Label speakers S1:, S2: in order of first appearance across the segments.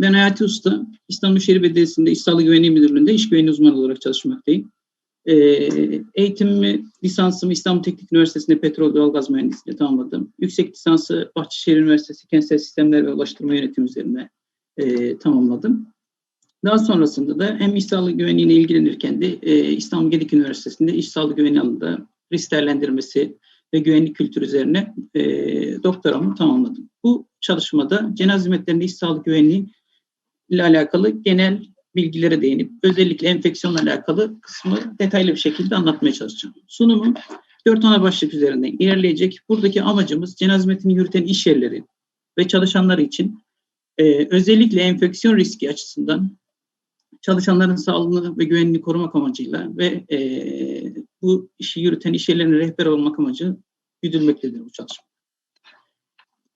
S1: Ben Hayati Usta, İstanbul Şehir Belediyesi'nde İş Güvenliği Müdürlüğü'nde iş güvenliği uzmanı olarak çalışmaktayım. Ee, eğitimimi, lisansımı İstanbul Teknik Üniversitesi'nde petrol doğalgaz mühendisliği tamamladım. Yüksek lisansı Bahçeşehir Üniversitesi Kentsel Sistemler ve Ulaştırma Yönetimi üzerine e, tamamladım. Daha sonrasında da hem iş sağlığı güvenliğine ilgilenirken de e, İstanbul Gedik Üniversitesi'nde iş sağlığı güvenliği alanında risk değerlendirmesi ve güvenlik kültürü üzerine e, doktoramı tamamladım. Bu çalışmada cenaze hizmetlerinde iş sağlığı güvenliği ile alakalı genel bilgilere değinip özellikle enfeksiyonla alakalı kısmı detaylı bir şekilde anlatmaya çalışacağım. Sunumu dört ana başlık üzerinden ilerleyecek. Buradaki amacımız cenaze hizmetini yürüten iş yerleri ve çalışanlar için e, özellikle enfeksiyon riski açısından çalışanların sağlığını ve güvenliğini korumak amacıyla ve e, bu işi yürüten iş yerlerine rehber olmak amacı güdülmektedir bu çalışma.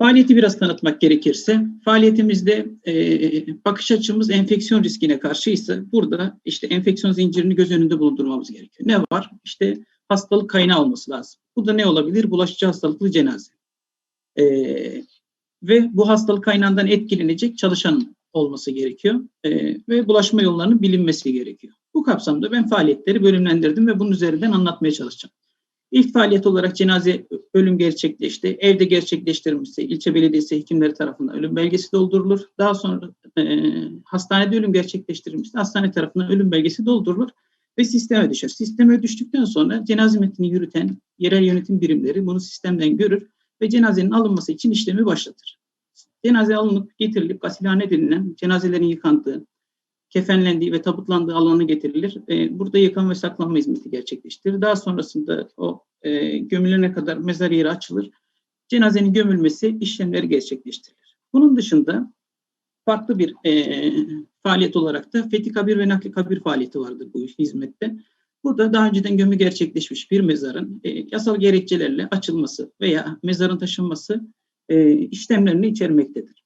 S1: Faaliyeti biraz tanıtmak gerekirse, faaliyetimizde e, bakış açımız enfeksiyon riskine karşı ise burada işte enfeksiyon zincirini göz önünde bulundurmamız gerekiyor. Ne var? İşte hastalık kaynağı olması lazım. Bu da ne olabilir? Bulaşıcı hastalıklı cenaze. E, ve bu hastalık kaynağından etkilenecek çalışan olması gerekiyor e, ve bulaşma yollarının bilinmesi gerekiyor. Bu kapsamda ben faaliyetleri bölümlendirdim ve bunun üzerinden anlatmaya çalışacağım. İlk faaliyet olarak cenaze ölüm gerçekleşti. Evde gerçekleştirilmişse ilçe belediyesi hekimleri tarafından ölüm belgesi doldurulur. Daha sonra e, hastanede ölüm gerçekleştirilmişse hastane tarafından ölüm belgesi doldurulur ve sisteme düşer. Sisteme düştükten sonra cenaze metnini yürüten yerel yönetim birimleri bunu sistemden görür ve cenazenin alınması için işlemi başlatır. Cenaze alınıp getirilip gasilhane denilen cenazelerin yıkandığı, kefenlendiği ve tabutlandığı alana getirilir. E, burada yıkama ve saklanma hizmeti gerçekleştirilir. Daha sonrasında o e, gömülene kadar mezar yeri açılır. Cenazenin gömülmesi işlemleri gerçekleştirilir. Bunun dışında farklı bir e, faaliyet olarak da fethi kabir ve nakli kabir faaliyeti vardır bu hizmette. Burada daha önceden gömü gerçekleşmiş bir mezarın yasal gerekçelerle açılması veya mezarın taşınması işlemlerini içermektedir.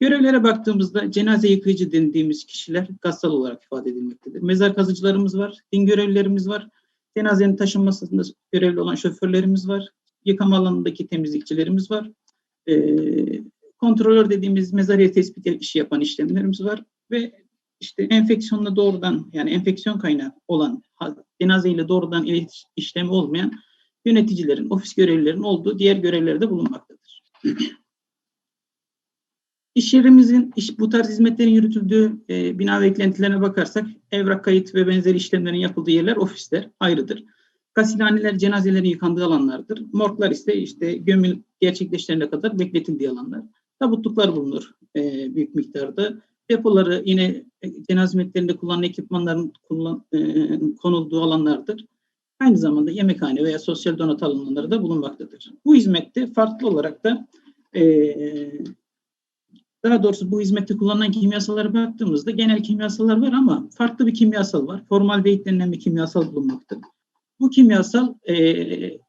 S1: Görevlere baktığımızda cenaze yıkayıcı dediğimiz kişiler gassal olarak ifade edilmektedir. Mezar kazıcılarımız var, din görevlilerimiz var, cenazenin taşınmasında görevli olan şoförlerimiz var, yıkama alanındaki temizlikçilerimiz var, e, kontrolör dediğimiz mezar yeri tespit işi yapan işlemlerimiz var ve işte enfeksiyonla doğrudan yani enfeksiyon kaynağı olan cenaze ile doğrudan işlemi olmayan yöneticilerin, ofis görevlilerin olduğu diğer görevlerde bulunmaktadır. İş yerimizin iş, bu tarz hizmetlerin yürütüldüğü e, bina ve eklentilerine bakarsak evrak kayıt ve benzeri işlemlerin yapıldığı yerler ofisler ayrıdır. Gasilhaneler cenazelerin yıkandığı alanlardır. Morglar ise işte gömül gerçekleştirene kadar bekletildiği alanlar. Tabutluklar bulunur e, büyük miktarda. Depoları yine e, cenaze hizmetlerinde kullanılan ekipmanların kullan, e, konulduğu alanlardır. Aynı zamanda yemekhane veya sosyal donat alanları da bulunmaktadır. Bu hizmette farklı olarak da e, daha doğrusu bu hizmette kullanılan kimyasallara baktığımızda genel kimyasallar var ama farklı bir kimyasal var. Formaldehit denilen bir kimyasal bulunmakta. Bu kimyasal e,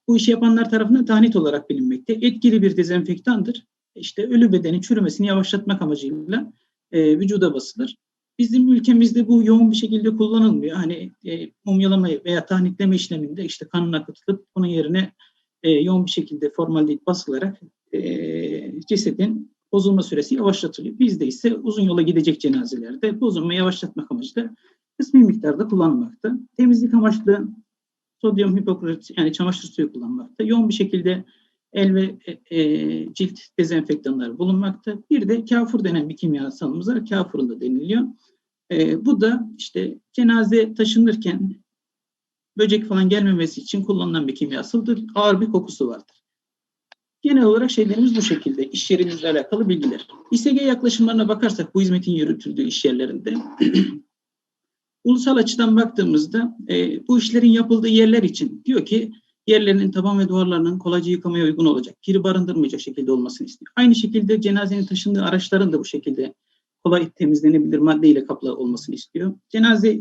S1: bu işi yapanlar tarafından tahnit olarak bilinmekte. Etkili bir dezenfektandır. İşte ölü bedenin çürümesini yavaşlatmak amacıyla e, vücuda basılır. Bizim ülkemizde bu yoğun bir şekilde kullanılmıyor. Hani e, mumyalama veya tahnitleme işleminde işte kanın akıtılıp bunun yerine e, yoğun bir şekilde formaldehit basılarak e, cesedin bozulma süresi yavaşlatılıyor. Bizde ise uzun yola gidecek cenazelerde bozulma yavaşlatmak amacıyla kısmi miktarda kullanılmakta. Temizlik amaçlı sodyum hipoklorit yani çamaşır suyu kullanmakta. Yoğun bir şekilde el ve e, e, cilt dezenfektanları bulunmakta. Bir de kafur denen bir kimyasalımız var. Kafurun da deniliyor. E, bu da işte cenaze taşınırken böcek falan gelmemesi için kullanılan bir kimyasaldır. Ağır bir kokusu vardır. Genel olarak şeylerimiz bu şekilde. İş yerimizle alakalı bilgiler. İSG yaklaşımlarına bakarsak bu hizmetin yürütüldüğü iş yerlerinde ulusal açıdan baktığımızda e, bu işlerin yapıldığı yerler için diyor ki yerlerinin taban ve duvarlarının kolayca yıkamaya uygun olacak, kiri barındırmayacak şekilde olmasını istiyor. Aynı şekilde cenazenin taşındığı araçların da bu şekilde kolay temizlenebilir maddeyle kaplı olmasını istiyor. Cenaze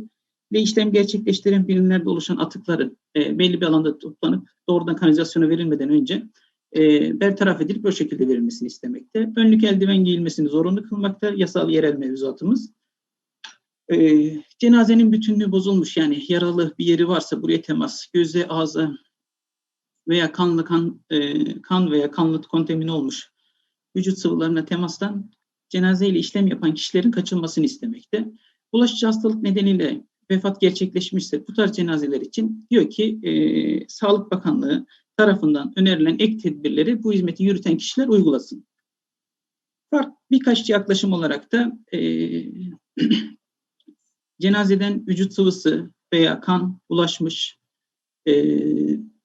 S1: ile işlem gerçekleştiren birimlerde oluşan atıkların e, belli bir alanda toplanıp doğrudan kanalizasyona verilmeden önce e, bertaraf edilip o şekilde verilmesini istemekte. Önlük eldiven giyilmesini zorunlu kılmakta yasal yerel mevzuatımız. E, cenazenin bütünlüğü bozulmuş yani yaralı bir yeri varsa buraya temas, göze, ağza veya kanlı kan, e, kan veya kanlı kontamine olmuş vücut sıvılarına temastan cenazeyle işlem yapan kişilerin kaçınmasını istemekte. Bulaşıcı hastalık nedeniyle vefat gerçekleşmişse bu tarz cenazeler için diyor ki e, Sağlık Bakanlığı tarafından önerilen ek tedbirleri bu hizmeti yürüten kişiler uygulasın. Fark birkaç yaklaşım olarak da e, cenazeden vücut sıvısı veya kan ulaşmış e,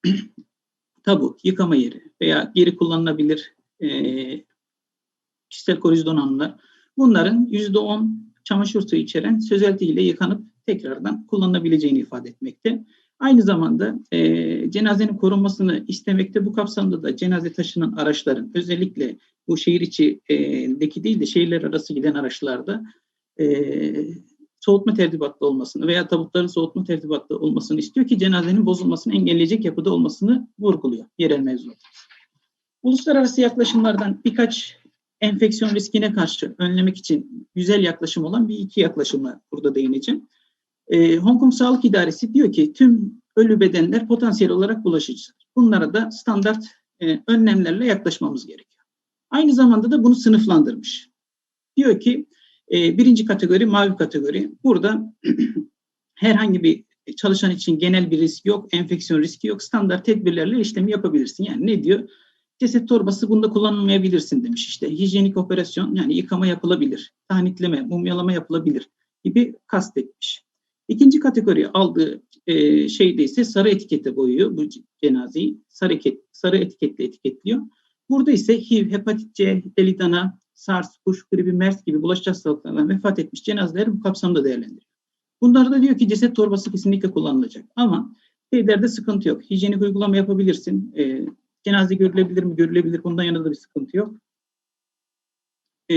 S1: tabut, yıkama yeri veya geri kullanılabilir e, kişisel koruyucu donanımlar bunların yüzde on çamaşır suyu içeren sözelti ile yıkanıp tekrardan kullanılabileceğini ifade etmekte. Aynı zamanda e, cenazenin korunmasını istemekte bu kapsamda da cenaze taşınan araçların özellikle bu şehir içindeki değil de şehirler arası giden araçlarda e, soğutma tertibatlı olmasını veya tabutların soğutma tertibatlı olmasını istiyor ki cenazenin bozulmasını engelleyecek yapıda olmasını vurguluyor yerel mevzuat. Uluslararası yaklaşımlardan birkaç enfeksiyon riskine karşı önlemek için güzel yaklaşım olan bir iki yaklaşımı burada değineceğim. Ee, Hong Kong Sağlık İdaresi diyor ki tüm ölü bedenler potansiyel olarak bulaşıcıdır. Bunlara da standart e, önlemlerle yaklaşmamız gerekiyor. Aynı zamanda da bunu sınıflandırmış. Diyor ki e, birinci kategori mavi kategori. Burada herhangi bir çalışan için genel bir risk yok, enfeksiyon riski yok. Standart tedbirlerle işlemi yapabilirsin. Yani ne diyor? Ceset torbası bunda kullanılmayabilirsin demiş işte. Hijyenik operasyon yani yıkama yapılabilir, tahnitleme, mumyalama yapılabilir gibi kastetmiş. İkinci kategori aldığı e, şeyde ise sarı etikete boyuyor bu cenazeyi. Sarı, etiket, sarı etiketle etiketliyor. Burada ise HIV, hepatit C, delidana, SARS, kuş gribi, MERS gibi bulaşıcı hastalıklardan vefat etmiş cenazeleri bu kapsamda değerlendiriyor. Bunlarda da diyor ki ceset torbası kesinlikle kullanılacak. Ama şeylerde sıkıntı yok. Hijyenik uygulama yapabilirsin. E, cenaze görülebilir mi? Görülebilir. Bundan yana da bir sıkıntı yok. E,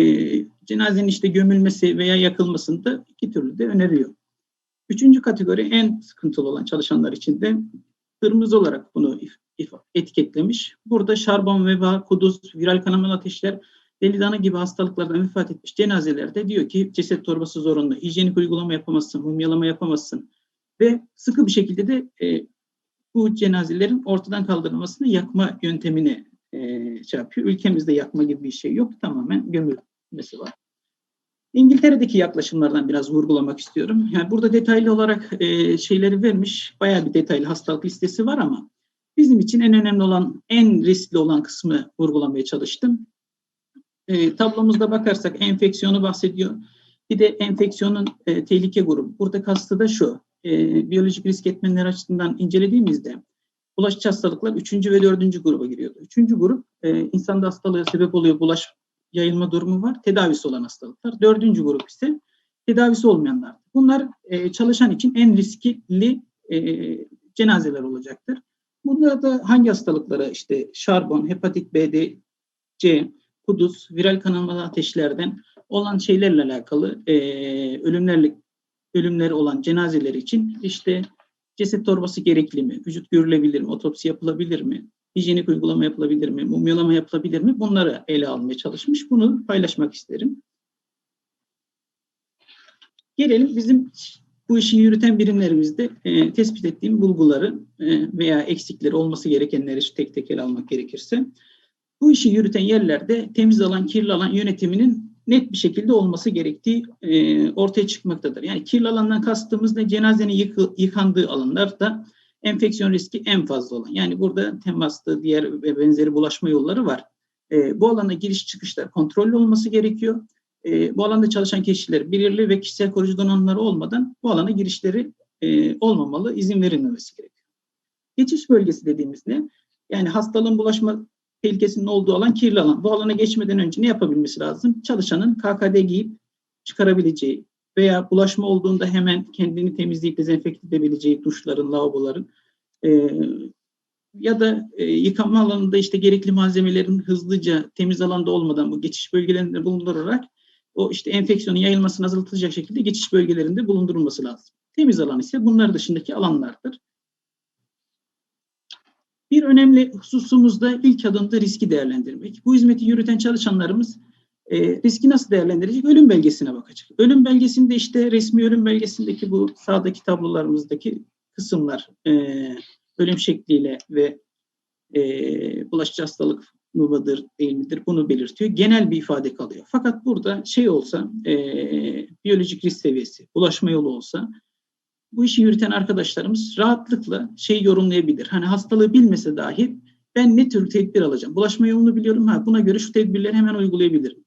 S1: cenazenin işte gömülmesi veya yakılmasında iki türlü de öneriyor. Üçüncü kategori en sıkıntılı olan çalışanlar için de kırmızı olarak bunu etiketlemiş. Burada şarbon, veba, kuduz, viral kanamalı ateşler, delidana gibi hastalıklardan vefat etmiş cenazelerde diyor ki ceset torbası zorunlu, hijyenik uygulama yapamazsın, mumyalama yapamazsın ve sıkı bir şekilde de e, bu cenazelerin ortadan kaldırılmasını yakma yöntemini e, şey. Ülkemizde yakma gibi bir şey yok, tamamen gömülmesi var. İngiltere'deki yaklaşımlardan biraz vurgulamak istiyorum. Yani burada detaylı olarak e, şeyleri vermiş, bayağı bir detaylı hastalık listesi var ama bizim için en önemli olan, en riskli olan kısmı vurgulamaya çalıştım. E, tablomuzda bakarsak enfeksiyonu bahsediyor. Bir de enfeksiyonun e, tehlike grubu. Burada kastı da şu, e, biyolojik risk etmenler açısından incelediğimizde bulaşıcı hastalıklar 3. ve 4. gruba giriyordu. 3. grup e, insanda hastalığa sebep oluyor, bulaş yayılma durumu var. Tedavisi olan hastalıklar. Dördüncü grup ise tedavisi olmayanlar. Bunlar e, çalışan için en riskli e, cenazeler olacaktır. Bunlarda da hangi hastalıklara işte şarbon, hepatit B, D, C, kuduz, viral kanamalı ateşlerden olan şeylerle alakalı e, ölümlerle ölümleri olan cenazeler için işte ceset torbası gerekli mi, vücut görülebilir mi, otopsi yapılabilir mi, hijyenik uygulama yapılabilir mi, mumyalama yapılabilir mi? Bunları ele almaya çalışmış. Bunu paylaşmak isterim. Gelelim bizim bu işi yürüten birimlerimizde e, tespit ettiğim bulguları e, veya eksikleri olması gerekenleri tek tek ele almak gerekirse bu işi yürüten yerlerde temiz alan, kirli alan yönetiminin net bir şekilde olması gerektiği e, ortaya çıkmaktadır. Yani kirli alandan kastımız ne? Cenazenin yıkı, yıkandığı alanlarda enfeksiyon riski en fazla olan. Yani burada temaslı diğer ve benzeri bulaşma yolları var. E, bu alana giriş çıkışlar kontrollü olması gerekiyor. E, bu alanda çalışan kişiler belirli ve kişisel koruyucu donanımları olmadan bu alana girişleri e, olmamalı, izin verilmemesi gerekiyor. Geçiş bölgesi dediğimiz ne? Yani hastalığın bulaşma tehlikesinin olduğu alan kirli alan. Bu alana geçmeden önce ne yapabilmesi lazım? Çalışanın KKD giyip çıkarabileceği, veya bulaşma olduğunda hemen kendini temizleyip dezenfekte edebileceği duşların, lavaboların e, ya da e, yıkama alanında işte gerekli malzemelerin hızlıca temiz alanda olmadan bu geçiş bölgelerinde bulundurarak o işte enfeksiyonun yayılmasını azaltacak şekilde geçiş bölgelerinde bulundurulması lazım. Temiz alan ise bunlar dışındaki alanlardır. Bir önemli hususumuz da ilk adımda riski değerlendirmek. Bu hizmeti yürüten çalışanlarımız e, riski nasıl değerlendirecek? Ölüm belgesine bakacak. Ölüm belgesinde işte resmi ölüm belgesindeki bu sağdaki tablolarımızdaki kısımlar e, ölüm şekliyle ve e, bulaşıcı hastalık mıdır değil midir bunu belirtiyor. Genel bir ifade kalıyor. Fakat burada şey olsa e, biyolojik risk seviyesi, bulaşma yolu olsa bu işi yürüten arkadaşlarımız rahatlıkla şey yorumlayabilir. Hani hastalığı bilmese dahi ben ne tür tedbir alacağım? Bulaşma yolunu biliyorum. Ha, buna göre şu tedbirleri hemen uygulayabilirim.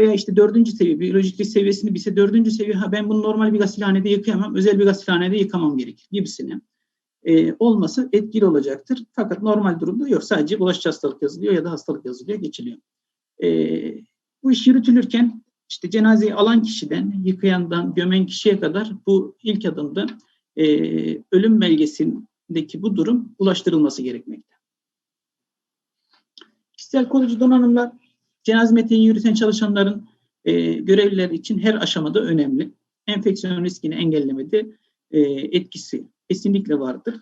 S1: Veya işte dördüncü seviye, biyolojik risk seviyesini bilse dördüncü seviye, ha ben bunu normal bir gasilhanede yıkayamam, özel bir gasilhanede yıkamam gerekir gibisini e, olması etkili olacaktır. Fakat normal durumda yok. Sadece bulaşıcı hastalık yazılıyor ya da hastalık yazılıyor, geçiliyor. E, bu iş yürütülürken işte cenazeyi alan kişiden, yıkayandan, gömen kişiye kadar bu ilk adımda e, ölüm belgesindeki bu durum ulaştırılması gerekmekte. Kişisel koruyucu donanımlar cenaze metnini yürüten çalışanların e, görevliler için her aşamada önemli. Enfeksiyon riskini engellemede e, etkisi kesinlikle vardır.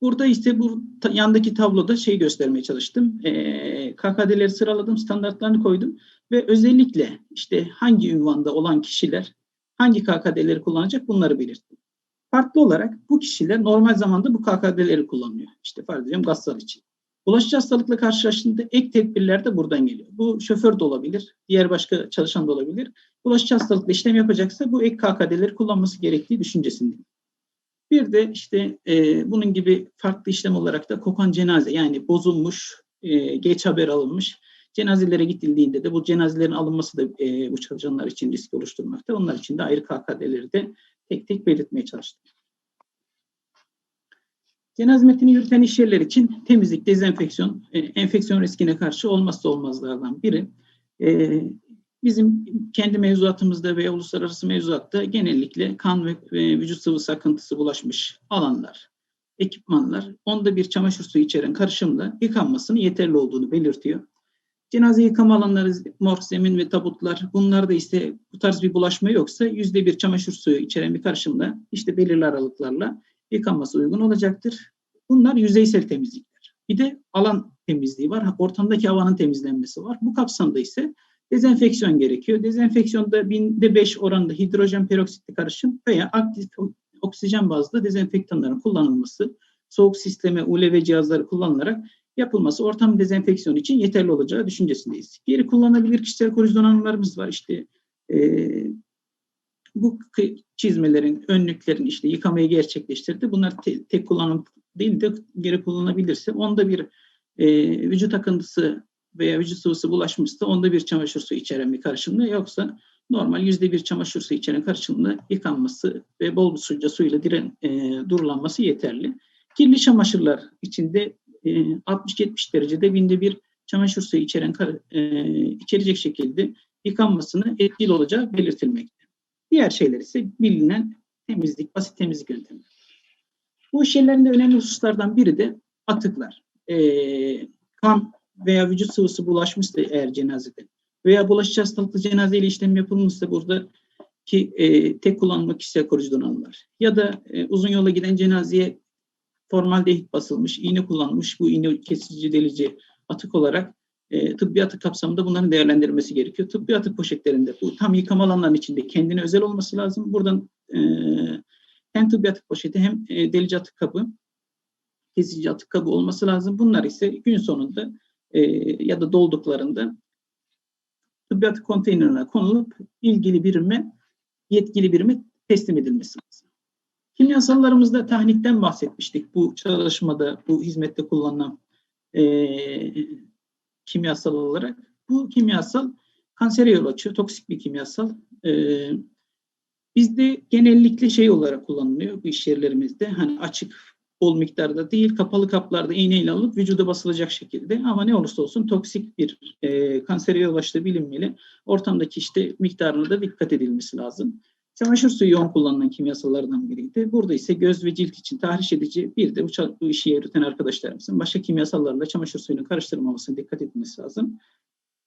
S1: Burada işte bu yandaki tabloda şey göstermeye çalıştım. E, KKD'leri sıraladım, standartlarını koydum ve özellikle işte hangi ünvanda olan kişiler hangi KKD'leri kullanacak bunları belirttim. Farklı olarak bu kişiler normal zamanda bu KKD'leri kullanıyor. İşte farz ediyorum gazsal için. Bulaşıcı hastalıkla karşılaştığında ek tedbirler de buradan geliyor. Bu şoför de olabilir, diğer başka çalışan da olabilir. Bulaşıcı hastalıkla işlem yapacaksa bu ek KKD'leri kullanması gerektiği düşüncesindeyim. Bir de işte e, bunun gibi farklı işlem olarak da kokan cenaze yani bozulmuş, e, geç haber alınmış cenazelere gidildiğinde de bu cenazelerin alınması da e, bu çalışanlar için risk oluşturmakta. Onlar için de ayrı KKD'leri de tek tek belirtmeye çalıştım. Cenaze hizmetini yürüten iş yerleri için temizlik, dezenfeksiyon, e, enfeksiyon riskine karşı olmazsa olmazlardan biri. E, bizim kendi mevzuatımızda ve uluslararası mevzuatta genellikle kan ve, vücut sıvısı akıntısı bulaşmış alanlar, ekipmanlar, onda bir çamaşır suyu içeren karışımla yıkanmasının yeterli olduğunu belirtiyor. Cenaze yıkama alanları, morg, zemin ve tabutlar bunlar da işte bu tarz bir bulaşma yoksa yüzde bir çamaşır suyu içeren bir karışımla işte belirli aralıklarla yıkanması uygun olacaktır. Bunlar yüzeysel temizlikler. Bir de alan temizliği var. Ortamdaki havanın temizlenmesi var. Bu kapsamda ise dezenfeksiyon gerekiyor. Dezenfeksiyonda binde beş oranında hidrojen peroksitli karışım veya aktif oksijen bazlı dezenfektanların kullanılması, soğuk sisteme, ULV cihazları kullanılarak yapılması ortam dezenfeksiyonu için yeterli olacağı düşüncesindeyiz. Geri kullanabilir kişisel koruyucu donanımlarımız var. İşte e, bu çizmelerin, önlüklerin işte yıkamayı gerçekleştirdi. Bunlar te, tek kullanım değil de geri kullanabilirse onda bir e, vücut akıntısı veya vücut sıvısı bulaşmışsa onda bir çamaşır suyu içeren bir karışımda yoksa normal yüzde bir çamaşır suyu içeren karışımda yıkanması ve bol suca suyla diren e, durulanması yeterli. Kirli çamaşırlar içinde e, 60-70 derecede binde bir çamaşır suyu içeren e, içerecek şekilde yıkanmasını etkili olacağı belirtilmekte. Diğer şeyler ise bilinen temizlik, basit temizlik yöntemi. Bu iş yerlerinde önemli hususlardan biri de atıklar. E, kan veya vücut sıvısı bulaşmışsa eğer cenazede veya bulaşıcı hastalıklı cenazeyle işlem yapılmışsa burada ki e, tek kullanımlı kişisel koruyucu donanımlar ya da e, uzun yola giden cenazeye formaldehit basılmış, iğne kullanılmış bu iğne kesici delici atık olarak e, tıbbi atık kapsamında bunların değerlendirilmesi gerekiyor. Tıbbi atık poşetlerinde bu tam yıkama alanlarının içinde kendine özel olması lazım. Buradan e, hem tıbbi atık poşeti hem e, delici atık kabı, kesici atık kabı olması lazım. Bunlar ise gün sonunda e, ya da dolduklarında tıbbi atık konteynerine konulup ilgili birime, yetkili birime teslim edilmesi lazım. Kimyasallarımızda tahnikten bahsetmiştik. Bu çalışmada, bu hizmette kullanılan e, kimyasal olarak. Bu kimyasal kansere yol açıyor. Toksik bir kimyasal. E, bizde genellikle şey olarak kullanılıyor bu iş yerlerimizde. Hani açık bol miktarda değil, kapalı kaplarda iğneyle alıp vücuda basılacak şekilde ama ne olursa olsun toksik bir e, kansere yol açtığı bilinmeli. Ortamdaki işte miktarına da dikkat edilmesi lazım. Çamaşır suyu yoğun kullanılan kimyasallardan biriydi. Burada ise göz ve cilt için tahriş edici bir de bu, bu işi yürüten arkadaşlarımızın başka kimyasallarla çamaşır suyunu karıştırmamasına dikkat etmesi lazım.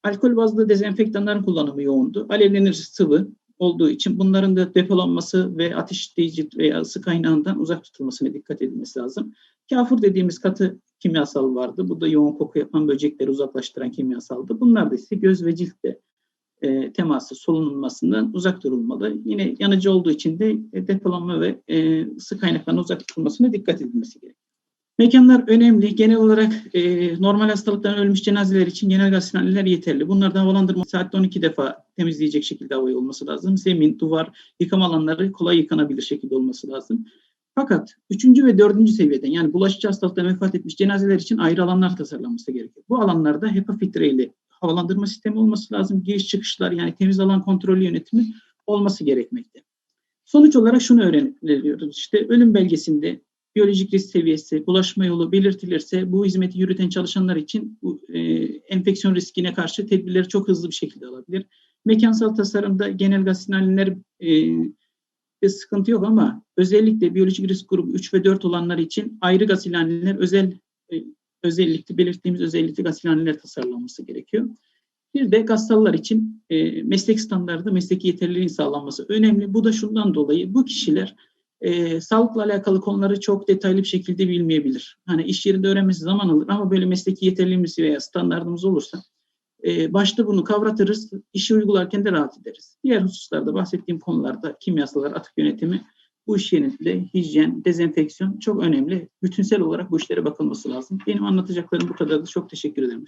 S1: Alkol bazlı dezenfektanların kullanımı yoğundu. Alevlenir sıvı olduğu için bunların da depolanması ve ateşleyici veya ısı kaynağından uzak tutulmasına dikkat edilmesi lazım. Kafur dediğimiz katı kimyasal vardı. Bu da yoğun koku yapan böcekleri uzaklaştıran kimyasaldı. Bunlar da ise göz ve ciltte e, teması solunulmasından uzak durulmalı. Yine yanıcı olduğu için de e, depolanma ve e, ısı kaynaklarına uzak tutulmasına dikkat edilmesi gerekiyor. Mekanlar önemli. Genel olarak e, normal hastalıktan ölmüş cenazeler için genel gaz sinyalleri yeterli. Bunlardan havalandırma saatte 12 defa temizleyecek şekilde havayı olması lazım. Zemin, duvar, yıkama alanları kolay yıkanabilir şekilde olması lazım. Fakat üçüncü ve dördüncü seviyeden yani bulaşıcı hastalıktan vefat etmiş cenazeler için ayrı alanlar tasarlanması gerekiyor. Bu alanlarda HEPA filtreyle havalandırma sistemi olması lazım. Giriş çıkışlar yani temiz alan kontrolü yönetimi olması gerekmekte. Sonuç olarak şunu öğreniyoruz. İşte ölüm belgesinde biyolojik risk seviyesi, bulaşma yolu belirtilirse bu hizmeti yürüten çalışanlar için bu, e, enfeksiyon riskine karşı tedbirleri çok hızlı bir şekilde alabilir. Mekansal tasarımda genel gaz sinyaller e, sıkıntı yok ama özellikle biyolojik risk grubu 3 ve 4 olanlar için ayrı gaz özel e, özellikle belirttiğimiz özellikle gaz sinyaller tasarlanması gerekiyor. Bir de gazeteler için e, meslek standardı, mesleki yeterliliğin sağlanması önemli. Bu da şundan dolayı bu kişiler e, sağlıkla alakalı konuları çok detaylı bir şekilde bilmeyebilir. Hani iş yerinde öğrenmesi zaman alır ama böyle mesleki yeterliliğimiz veya standartımız olursa e, başta bunu kavratırız, işi uygularken de rahat ederiz. Diğer hususlarda bahsettiğim konularda kimyasalar, atık yönetimi, bu iş yerinde hijyen, dezenfeksiyon çok önemli. Bütünsel olarak bu işlere bakılması lazım. Benim anlatacaklarım bu kadardı. Çok teşekkür ederim.